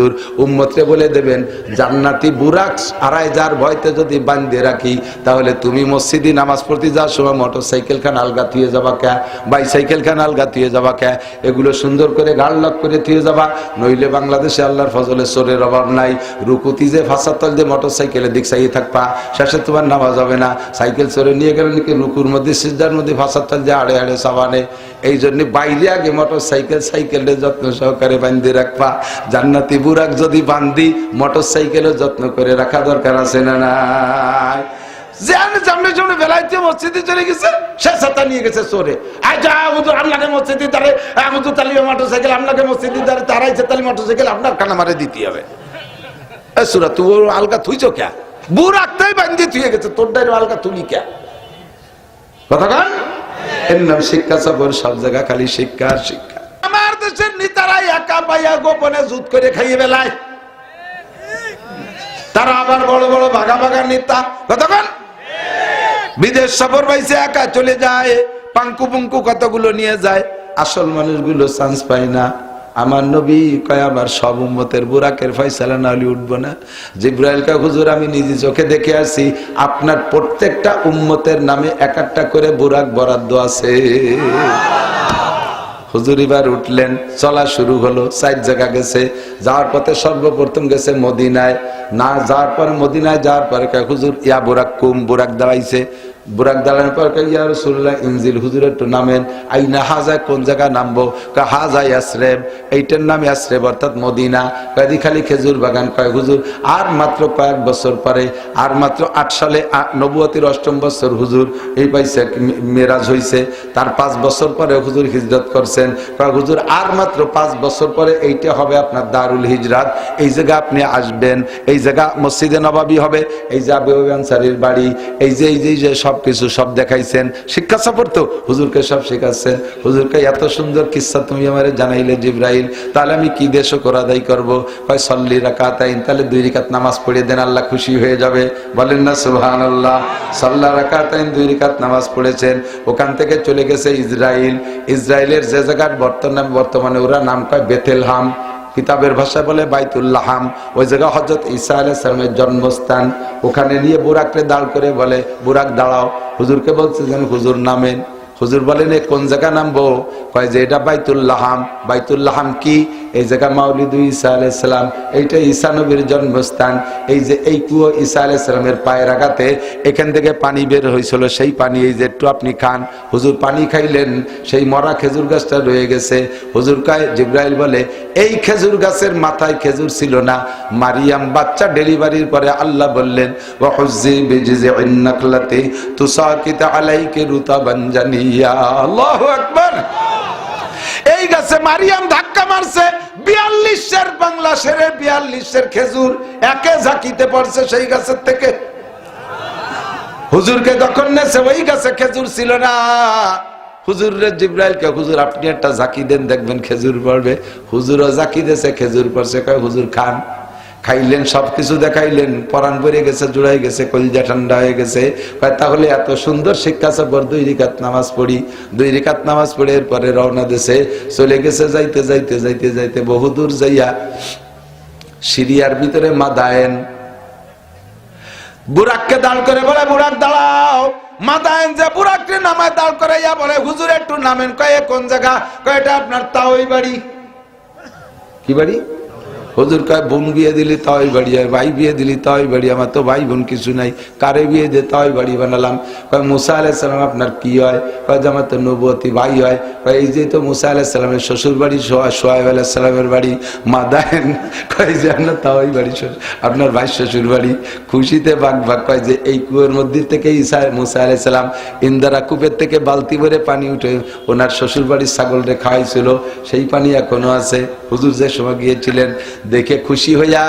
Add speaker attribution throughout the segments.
Speaker 1: হুজুর উম্মতরে বলে দেবেন, জান্নাতি বুরাক আড়াই যার ভয়তে যদি বান্ধে রাখি, তাহলে তুমি মসজিদে নামাজ পড়তে যাওয়ার সময় মোটর সাইকেল খান আলগা থুয়ে যাবা কে? বাইসাইকেল খান আলগা থুয়ে যাবা কে? এগুলো সুন্দর করে গাড় লক করে থুয়ে যাবা। নইলে বাংলাদেশে আল্লাহর ফজলে সোরের অভাব নাই। রুকুতি যে ফাঁসাতল যে মোটর সাইকেলের দিক চাইয়ে থাকবা, শেষে তোমার নামাজ হবে না। সাইকেল চড়ে নিয়ে গেলে নাকি রুকুর মধ্যে সিজদার মধ্যে ফাঁসাতল যে আড়ে আড়ে সাবানে এই জন্য বাইরে আগে মোটর সাইকেল সাইকেলের যত্ন সহকারে বান্ধি রাখবা। জান্নাতি বুরাক যদি বান্ধি মোটর সাইকেলের যত্ন করে রাখা দরকার আছে না নাই? সাইকেল আপনাকে তালি সাইকেল আপনার মারে দিতে হবে। সুরা থুইছ থুয়ে গেছে কথা কান? এর নাম শিক্ষা সফর, সব জায়গা খালি শিক্ষা শিক্ষা। আমার দেশের নেতারা একা পাইয়া গোপনে জুত করে খাইয়ে বেলায়। তারা আবার বড় বড় ভাগা ভাগা নেতা। কতক্ষণ? বিদেশ সফর পাইছে, একা চলে যায়, পাঙ্কু পুঙ্কু কতগুলো নিয়ে যায়। আসল মানুষগুলো চান্স পায় না। আমার নবী কয়, আমার সব উম্মতের বুরাকের ফয়সালা না হলে উঠবো না। জিব্রাইল কা হুজুর, আমি নিজে চোখে দেখে আসি, আপনার প্রত্যেকটা উম্মতের নামে এক একটা করে বুরাক বরাদ্দ আছে। হুজুর এবার উঠলেন, চলা শুরু হলো, সাইড জায়গা গেছে, যাওয়ার পথে সর্বপ্রথম গেছে মদিনায়। না যাওয়ার পরে মদিনায় যাওয়ার পরে হুজুর, ইয়া বুরাক কুম, বুরাক দাঁড়াইছে। বুরাক দাঁড়ানোর পর ইয়া রসুল্লাহ ইনজিল হুজুর একটু নামেন। আইনা হাজায় কোন জায়গায় নামবো? কয় হাজা ইয়াসরেব, এইটার নাম ইয়াসরেব, অর্থাৎ মদিনা। কয়দি খালি খেজুর বাগান। কয়, হুজুর, আর মাত্র কয়েক বছর পরে, আর মাত্র আট সালে নবুয়তির অষ্টম বছর হুজুর এই পাইছে মেরাজ হইছে। তার পাঁচ বছর পরে হুজুর হিজরত করছেন। কয়, হুজুর, আর মাত্র পাঁচ বছর পরে এইটা হবে আপনার দারুল হিজরাত। এই জায়গা আপনি আসবেন। এই জায়গা মসজিদে নবাবি হবে। এই যে আবু আনসারির বাড়ি এই যে- এই যে সব কিছু সব দেখাইছেন। শিক্ষা সফর তো হুজুরকে সব শেখাচ্ছেন। হুজুরকে এত সুন্দর কিস্সা তুমি আমার জানাইলে জিব্রাইল, তাহলে আমি কি দেশ করা দায়ী করব? কয়, সল্লি রাকাত আইন, তাহলে দুই রিকাত নামাজ পড়িয়ে দেন, আল্লাহ খুশি হয়ে যাবে। বলেন না সুহান আল্লাহ সাল্লা রাকাত আইন, দুই রিকাত নামাজ পড়েছেন। ওখান থেকে চলে গেছে ইসরায়েল ইসরায়েলের যে জায়গার বর্তমানে বর্তমানে ওরা নাম কয় বেতেলহাম। কিতাবের ভাষায় বলে বাইতুল্লাহাম ওই জায়গা হজরত ঈসা আলাইসালামের জন্মস্থান। ওখানে নিয়ে বুরাককে দাঁড় করে বলে, বুরাক, দাঁড়াও। হুজুরকে বলছে যেন হুজুর নামেন। হুজুর বলেন কোন জায়গা নামবো? কয় যে, এটা বাইতুল্লাহাম বাইতুল্লাহাম কি? এই জায়গা মাউলিদু ঈসা আলাইসালাম এইটা ঈসা নবীর জন্মস্থান। এই যে এই কুয়ো ঈসা আলাইসালামের পায়ের আঘাতে এখান থেকে পানি বের হয়েছিল, সেই পানি এই যে একটু আপনি খান। হুজুর পানি খাইলেন, সেই মরা খেজুর গাছটা রয়ে গেছে। হুজুর কায় জিব্রাইল বলে, এই খেজুর গাছের মাথায় খেজুর ছিল না। মারিয়াম বাচ্চা ডেলিভারির পরে আল্লাহ বললেন, ওয়াহুজ্জি বিজিজিন নাকলাতি তুসাকিত আলাইকে রুতাবান জানিয়া। আল্লাহু আকবার। গাছে মারিয়াম ধাক্কা মারছে, বিয়াল্লিশের বাংলা সেরে বিয়াল্লিশের খেজুর একে ঝাঁকিতে পড়ছে সেই গাছের থেকে। হুজুরকে যখন নেছে, ওই গাছে খেজুর ছিল না। আপনি একটা জাকি দেন, দেখবেন খেজুর পড়বে। হুজুরও জাকি দেশে খেজুর পড়ছে, কয়, হুজুর, খান। খাইলেন, সবকিছু দেখাইলেন, পরাণ পরে গেছে, জুড়াই গেছে, কলিজা ঠান্ডা হয়ে গেছে। তাহলে এত সুন্দর শিক্ষা সফর দুই রিকাত নামাজ পড়ি। দুই রিকাত নামাজ পড়ে এরপরে রওনা দেশে চলে গেছে যাইতে যাইতে যাইতে যাইতে বহুদূর যাইয়া সিরিয়ার ভিতরে মাদায়েন। বুরাককে দাঁড় করে বলে, বুরাক, দাঁড়াও। মাথায় যে বুরাককে নামায় দাঁড় বলে, হুজুর, একটু নামেন। কয়ে, কোন জায়গা? কয়, এটা আপনার তাওই বাড়ি। কি বাড়ি? হুজুর কয়, বোন বিয়ে দিলি তাই বাড়ি আর ভাই বিয়ে দিলি তাই বাড়ি, আমার তো ভাই বোন কিছু নাই, কারে বিয়ে দিয়ে তাই বাড়ি বানালাম। কয়, মুসা আলাইসালাম আপনার কি হয়? কয়, যে আমার তো নবতী ভাই হয়। কয়, এই যে তো মুসা আলাইসালামের শ্বশুর বাড়ি সোহাইব আলাইসালামের বাড়ি মা দেন কয় যে আপনার তাই বাড়ি আপনার ভাই শ্বশুর বাড়ি, খুশিতে বাঘ বাঘ কয় যে এই কুয়োর মধ্যে থেকে ঈসা, মুসা আলাইসালাম ইন্দারা কূপের থেকে বালতি ভরে পানি উঠে ওনার শ্বশুর বাড়ির ছাগলরে খাওয়াইছিল, সেই পানি এখনও আছে। হুজুর যে সময় গিয়েছিলেন দেখে খুশি হইয়া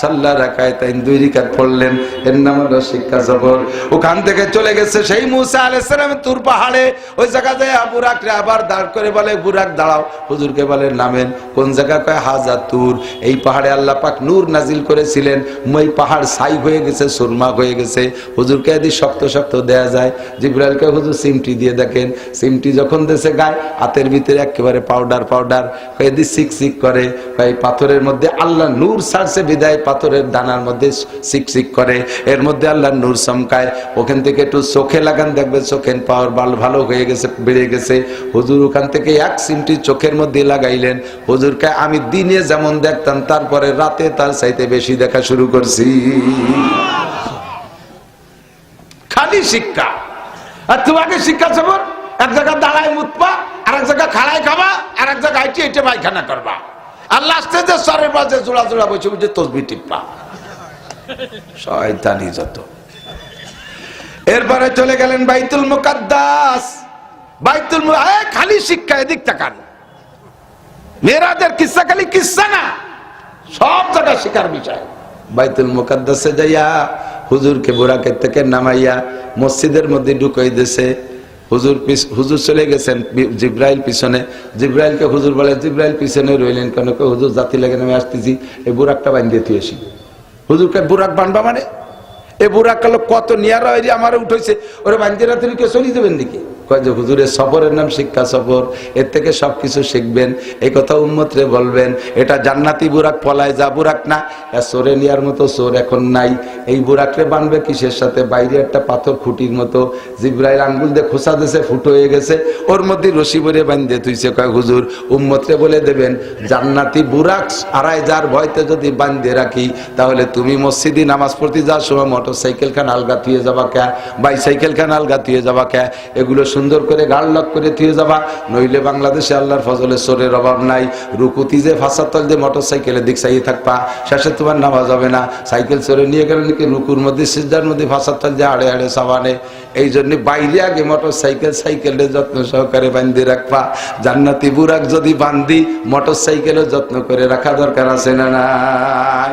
Speaker 1: সাল্লা রাখায় তাই দুই রিকাত পড়লেন। এর নাম হলো শিক্ষা সফর ওখান থেকে চলে গেছে সেই মুসা আলাইসালাম তুর পাহাড়ে। ওই জায়গা যায় বুরাকরে আবার দাঁড় করে বলে বুরাক দাঁড়াও। হুজুরকে বলে, নামেন। কোন জায়গা কয় হাজার তুর। এই পাহাড়ে আল্লাহ পাক নূর নাজিল করেছিলেন। ওই পাহাড় সাই হয়ে গেছে, সুরমা হয়ে গেছে। হুজুরকে যদি শক্ত শক্ত দেয়া যায়, জিব্রাইলকে হুজুর সিমটি দিয়ে দেখেন। সিমটি যখন দেশে গায়, হাতের ভিতরে একেবারে পাউডার পাউডার এদি সিক সিক করে। এই পাথরের মধ্যে আল্লাহ নূর সারছে বিদায় পাথরের দানার মধ্যে সিকসিক করে। এর মধ্যে আল্লাহ নূর চমকায়। ওখান থেকে একটু চোখে লাগান দেখবে চোখের পাওয়ার বাল ভালো হয়ে গেছে, বেড়ে গেছে। হুজুর ওখান থেকে এক সিমটি চোখের মধ্যে লাগাইলেন। হুজুরকে, আমি দিনে যেমন দেখতাম, তারপরে রাতে তার চাইতে বেশি দেখা শুরু করছি। খালি শিক্ষা। আর তোমাকে শিক্ষা সবর, এক জায়গায় দাঁড়ায় মুতবা আর এক জায়গায় খাড়ায় খাবা আর এক জায়গায় এটা পায়খানা করবা। আর লাস্টে সরের মাঝে জোড়া জোড়া বসে বসে তসবি টিপা। শয়তানি যত। এরপরে চলে গেলেন বাইতুল মুকাদ্দাস। বাইতুল খালি শিক্ষা, এদিক তাকান। মেয়েরাদের কিসা খালি কিসা না। সব জায়গায় শিকার বিষয়। বাইতুল মুকাদ্দাসে যাইয়া হুজুরকে বোরাকের থেকে নামাইয়া মসজিদের মধ্যে ঢুকাই দিছে। হুজুর হুজুর চলে গেছেন জিব্রাইল পিছনে। জিব্রাইলকে হুজুর বলে, জিব্রাইল পিছনে রইলেন কেন? হুজুর, জাতি লাগে আমি আসতেছি। এই বুরাকটা বান্ধিয়ে তুই আসি। হুজুরকে, বুরাক বানবা মানে? এ কালো কত নিয়ারা আমার উঠেছে ওরে বান্ধিয়ে রাতে কে চলে দেবেন নাকি? কয় হুজুরের সফরের নাম শিক্ষা সফর, এর থেকে সবকিছু শিখবেন। এই কথা উন্মতরে বলবেন, এটা জান্নাতি বুরাক পলায় যা বুরাক না সোরে নিয়ার মতো সোর এখন নাই। এই বুরাকরে বানবে কিসের সাথে? বাইরে একটা পাথর খুঁটির মতো, জিব্রাইল আঙ্গুল দিয়ে খোসা দেশে ফুটো হয়ে গেছে। ওর মধ্যে রশি ভরে বান্ধে তুইছে কয়, হুজুর, উম্মতরে বলে দেবেন, জান্নাতি বুরাক আড়াই যার ভয়তে যদি বান্ধে রাখি, তাহলে তুমি মসজিদে নামাজ পড়তে যাওয়ার সময় মোটর সাইকেল খান আলগা থুয়ে যাবা কে? বাইসাইকেল খান আলগা থুয়ে যাবা কে? এগুলো সুন্দর করে গাড় লক করে থুয়ে যাবা। নইলে বাংলাদেশে আল্লাহর ফজলে সোরের অভাব নাই। রুকুতি যে ফাঁসার তল দিয়ে মোটর সাইকেলের দিক চাইয়ে থাকবা, শেষে তোমার নামাজ হবে না। সাইকেল চড়ে নিয়ে গেলে নাকি রুকুর মধ্যে, সিজদার মধ্যে ফাঁসার তল দিয়ে আড়ে আড়ে সাবানে। এই জন্য বাইরে আগে মোটর সাইকেল সাইকেলের যত্ন সহকারে বান্ধি রাখবা। জান্নাতি বুরাক যদি বান্ধি মোটর সাইকেলের যত্ন করে রাখা দরকার আছে না নাই?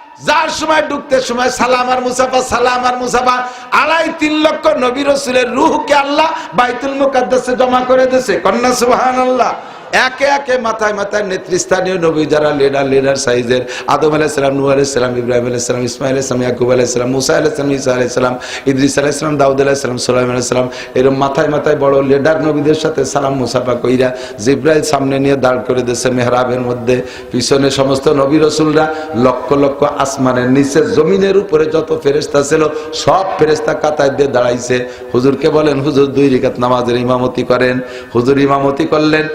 Speaker 1: যার সময় ঢুকতে সময় সালাম আর মুসাফা, সালাম আর মুসাফা, আড়াই তিন লক্ষ নবী রসুলের রুহকে আল্লাহ বাইতুল মুকাদ্দাসে জমা করে দিয়েছে। কন্যা সুবহান আল্লাহ একে একে মাথায় মাথায় নেতৃস্থানীয় নবী যারা লিডার লিডার সাইজের আদম আলাইসালাম নূ আলাইসালাম ইব্রাহিম আলাইসালাম ইসমাইল ইসলাম ইয়াকুব আলাইসালাম মুসা আলাইসালাম ইসা আলাইসালাম ইদ্রিস আলাইসালাম দাউদ আলাইসালাম সোলাইম আলাইসালাম এরকম মাথায় মাথায় বড় লিডার নবীদের সাথে সালাম মুসাফা কইরা জিব্রাইল সামনে নিয়ে দাঁড় করে দিয়েছে মেহরাবের মধ্যে পিছনে সমস্ত নবী রসুলরা লক্ষ লক্ষ আসমানের নিচে জমিনের উপরে যত ফেরেস্তা ছিল সব ফেরেস্তা কাতায় দিয়ে দাঁড়াইছে হুজুরকে বলেন হুজুর দুই রিকাত নামাজের ইমামতি করেন হুজুর ইমামতি করলেন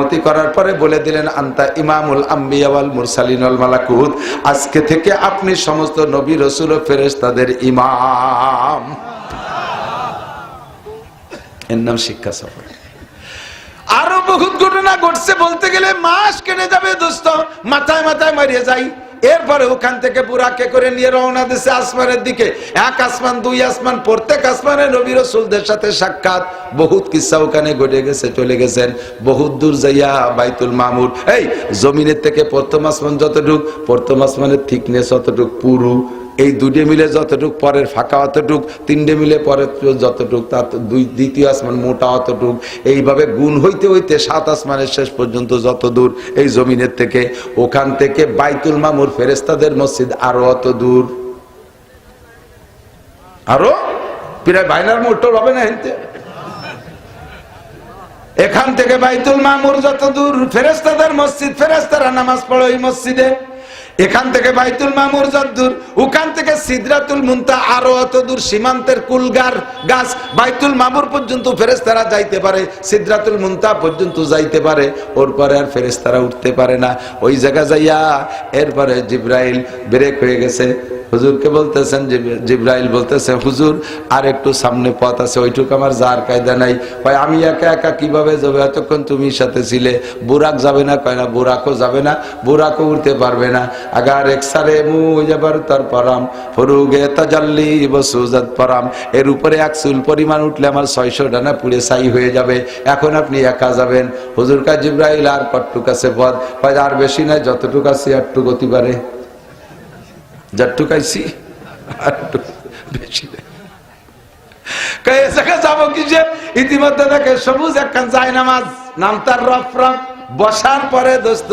Speaker 1: ইমামতি করার পরে বলে দিলেন, আন্তা ইমামুল আম্বিয়াওয়াল মুরসালিন ওয়াল মালাকুত। আজকে থেকে আপনি সমস্ত নবী, রসুল ও ফেরেশতাদের ইমাম। এর নাম শিক্ষা সফর। আরও বহুত ঘটনা ঘটছে বলতে গেলে, মাস কেটে যাবে দোস্ত। মাথায় মাথায় মারিয়ে যাই। এরপরে ওখান থেকে বুড়াকে করে নিয়ে রওনা দিছে আসমানের দিকে। এক আসমান, দুই আসমান, প্রত্যেক আসমানে নবী রসুলদের সাথে সাক্ষাৎ। বহুত কিসা ওখানে ঘটে গেছে, চলে গেছেন। বহুত দূর যাইয়া বাইতুল মামুর এই, জমিনের থেকে প্রথম আসমান যতটুক, প্রথম আসমানের থিকনেস অতটুক পুরু। এই দুটে মিলে যতটুক, পরের ফাঁকা অতটুক, তিনটে মিলে পরের যতটুক, তার দুই, দ্বিতীয় আসমান মোটা অতটুক। এইভাবে গুণ হইতে হইতে সাত আসমানের শেষ পর্যন্ত যত দূর এই জমিনের থেকে, ওখান থেকে বাইতুল মামুর ফেরেস্তাদের মসজিদ আরও অত দূর। আরও? প্রায় বাইনার মোটর হবে না হেনতে এখান থেকে বাইতুল মামুর যত দূর ফেরেস্তাদের মসজিদ ফেরেস্তারা নামাজ পড়ে ওই মসজিদে। এখান থেকে বাইতুল মামুর যদ্দূর, ওখান থেকে সিদ্রাতুল মুন্তা আরও অত দূর সীমান্তের কুলগার গাছ বাইতুল মামুর পর্যন্ত ফেরেস্তারা যাইতে পারে, সিদ্রাতুল মুন্তা পর্যন্ত যাইতে পারে ওর পরে আর ফেরেস্তারা উঠতে পারে না। ওই জায়গা যাইয়া এরপরে জিব্রাইল ব্রেক হয়ে গেছে। হুজুরকে বলতেছেন জিব্রাইল বলতেছে, হুজুর আর একটু সামনে পথ আছে, ওইটুকু আমার যার কায়দা নাই। কয়, আমি একা একা কীভাবে যাবে? এতক্ষণ তুমি সাথে ছিলে। বুরাক যাবে না? কয়, না বুরাকও যাবে না বুরাকও উঠতে পারবে না। আগার একসারে মু যাবার তার পারাম, ফরুগে তাজাল্লি বসুজাত পারাম। এর উপরে এক চুল পরিমাণ উঠলে আমার ছয়শো ডানা পুড়ে ছাই হয়ে যাবে। এখন আপনি একা যাবেন। হুজুর কা জিব্রাইল, আর কটটুক আছে পথ? কয়, আর বেশি নাই যতটুক আছে, একটু গতি পারে যারটুক আইসি আর বেশি যাব কিসে ইতিমধ্যে দেখে সবুজ একখান যায় নামাজ নাম তার রফরফ। বসার পরে দোস্ত,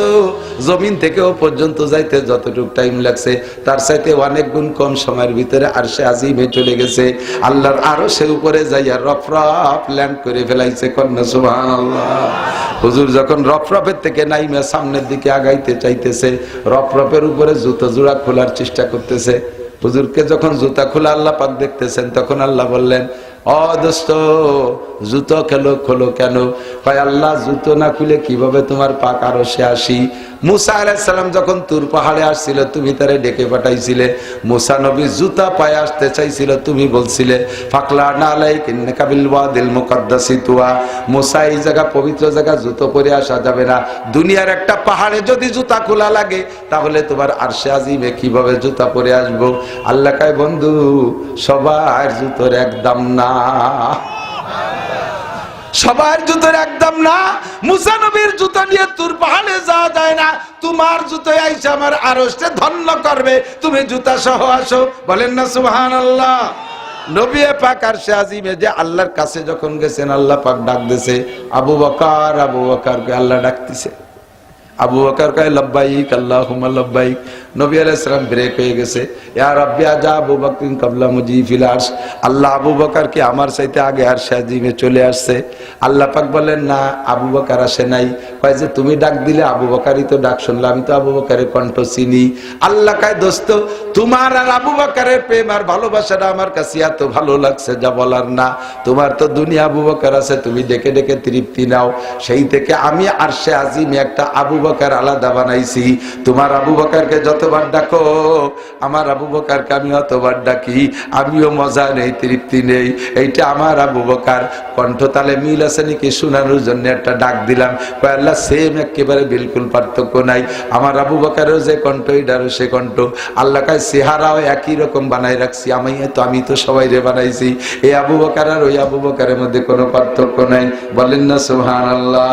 Speaker 1: জমিন থেকে ও পর্যন্ত যাইতে যতটুকু টাইম লাগছে, তার সাথে অনেক গুণ কম সময়ের ভিতরে আর সে আজিমে চলে গেছে। আল্লাহর আরও সে উপরে যাইয়া রফরফ ল্যান্ড করে ফেলাইছে কন্যা সুবহান হুজুর যখন রফরফের থেকে নাইমে সামনের দিকে আগাইতে চাইতেছে রফরফের উপরে জুতো জোড়া খোলার চেষ্টা করতেছে। হুজুরকে যখন জুতা খোলা আল্লাহ পাক দেখতেছেন, তখন আল্লাহ বললেন অ দোস্ত জুতো খেলো, খোলো কেন? কয় আল্লাহ, জুতো না খুলে কীভাবে তোমার পাক আরও সে আসি? মুসা আলাইসাল্লাম যখন তুর পাহাড়ে আসছিল, তুমি তারে ডেকে পাঠাইছিলে। মুসা নবী জুতা পায়ে আসতে চাইছিল, তুমি বলছিলে, ফাকলা না আলাই কিন্নে কাবিল ওয়াদিল মুকদ্দাসি তুয়া। মুসা এই জায়গা, পবিত্র জায়গা, জুতো পরে আসা যাবে না। দুনিয়ার একটা পাহাড়ে যদি জুতা খোলা লাগে, তাহলে তোমার আরশে আজিমে কীভাবে জুতা পরে আসব? আল্লাহ কায়, বন্ধু, সবার জুতোর একদম না। সবার জুতোর একদম না, মুসা নবীর জুতো নিয়ে তোর পাহাড়ে যাওয়া যায় না। তোমার জুতো আইসা আমার আরসে ধন্য করবে। তুমি জুতা সহ আসো, বলেন না সুহান আল্লাহ নবী পাক আর সে যে আল্লাহর কাছে যখন গেছেন, আল্লাহ দিছে, আবু বকার, আবু আল্লাহ ডাকতেছে। আবু বকর কয়, লব্বাইক, আল্লাহুম্মা লব্বাইক। নবী আলাইহিস সালাম ব্রেক হয়ে গেছে। ইয়া রাব্বি, আজা আবু বকরিন ক্বাবলা মুজিফিল আরশ। আল্লাহ আবু বকর কি আমার চাইতে আগে আর সাজিমে চলে আসছে। আল্লাহ পাক বলেন না, আবু বকর আসে নাই। কয় যে, তুমি ডাক দিলে আবু বকরই তো ডাক শুনলাম। আমি তো আবু বকরের কণ্ঠ চিনি। আল্লাহ কয়, দোস্ত, তোমার আর আবু বকরের প্রেম আর ভালোবাসাটা আমার কাছে এত ভালো লাগছে যা বলার না। তোমার তো দুনিয়া আবু বকর আছে, তুমি ডেকে ডেকে তৃপ্তি নাও। সেই থেকে আমি আর সে একটা আবু বকর আলাদা বানাইছি। তোমার আবু বকরকে যতবার ডাকো। আমার আবু বকরকে আমি অতবার ডাকি, আমিও মজা নেই, তৃপ্তি নেই। এইটা আমার আবু বকর কণ্ঠতালে মিল আছে নাকি শোনানোর জন্য একটা ডাক দিলাম। আল্লাহ সেম একেবারে বিলকুল পার্থক্য নাই। আমার আবু বকরেরও যে কণ্ঠ, এটারও সে কণ্ঠ। আল্লাহ কায়, চেহারাও একই রকম বানাই রাখছি। আমি তো আমি তো সবাই রে বানাইছি। এই আবু বকার আর ওই আবু বকারের মধ্যে কোনো পার্থক্য নাই। বলেন না সুহান আল্লাহ